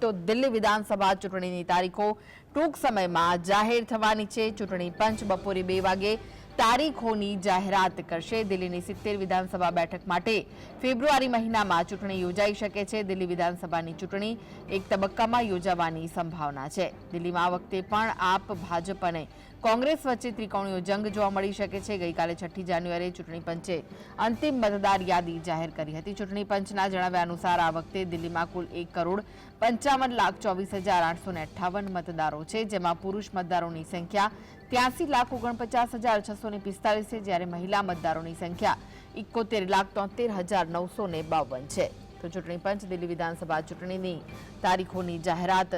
તો દિલ્હી વિધાનસભા ચૂંટણીની તારીખો ટૂંક સમયમાં જાહેર થવાની છે. ચૂંટણી પંચ બપોરે બે વાગે તારીખોની જાહેરાત કરશે. દિલ્હીની સિત્તેર વિધાનસભા બેઠક માટે ફેબ્રુઆરી મહિનામાં ચૂંટણી યોજાઈ શકે છે. દિલ્હી વિધાનસભાની ચૂંટણી એક તબક્કામાં યોજાવાની સંભાવના છે. દિલ્હીમાં આ વખતે પણ આપ ભાજપ અને કોંગ્રેસ વચ્ચે ત્રિકોણીય જંગ જોવા મળી શકે છે. ગઈકાલે છઠ્ઠી જાન્યુઆરીએ ચૂંટણી પંચે અંતિમ મતદાર યાદી જાહેર કરી હતી. ચૂંટણી પંચના જણાવ્યા અનુસાર આ વખતે દિલ્હીમાં કુલ એક કરોડ પંચાવન લાખ ચોવીસ હજાર આઠસો અઠ્ઠાવન મતદારો છે, જેમાં પુરુષ મતદારોની સંખ્યા ત્યાસી લાખ ઓગણપચાસ હજાર છસો ને પિસ્તાલીસ છે, જ્યારે મહિલા મતદારોની સંખ્યા ઇકોતેર લાખ તોતેર હજાર નવસો ને બાવન છે. તો ચૂંટણી પંચ દિલ્હી વિધાનસભા ચૂંટણીની તારીખોની જાહેરાત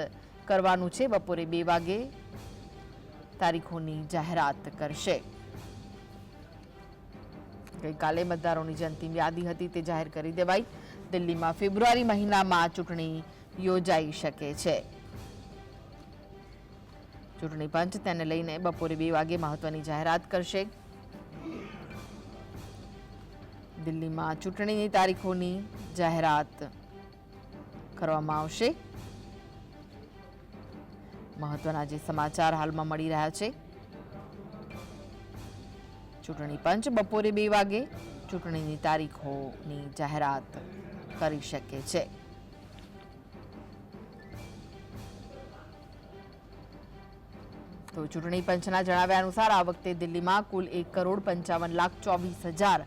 કરવાનું છે. બપોરે બે વાગે તારીખોની જાહેરાત કરશે. ગઈકાલે મતદારોની જે અંતિમ યાદી હતી તે જાહેર કરી દેવાઈ. દિલ્હીમાં ફેબ્રુઆરી મહિનામાં ચૂંટણી યોજાઈ શકે છે. ચૂંટણી પંચ તેને લઈને બપોરે બે વાગે મહત્વની જાહેરાત કરશે. દિલ્હીમાં ચૂંટણીની તારીખોની જાહેરાત કરવામાં આવશે. મહત્વના જે સમાચાર હાલમાં મળી રહ્યા છે. ચૂંટણી પંચ બપોરે બે વાગે ચૂંટણીની તારીખોની જાહેરાત કરી શકે છે. તો ચૂંટણી પંચના જણાવ્યા અનુસાર આ વખતે દિલ્હીમાં કુલ એક કરોડ પંચાવન લાખ ચોવીસ હજાર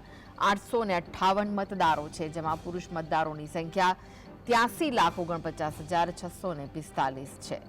આઠસો ને અઠ્ઠાવન મતદારો છે, જેમાં પુરુષ મતદારોની સંખ્યા ત્યાસી લાખ ઓગણપચાસ હજાર છસો ને પિસ્તાલીસ છે.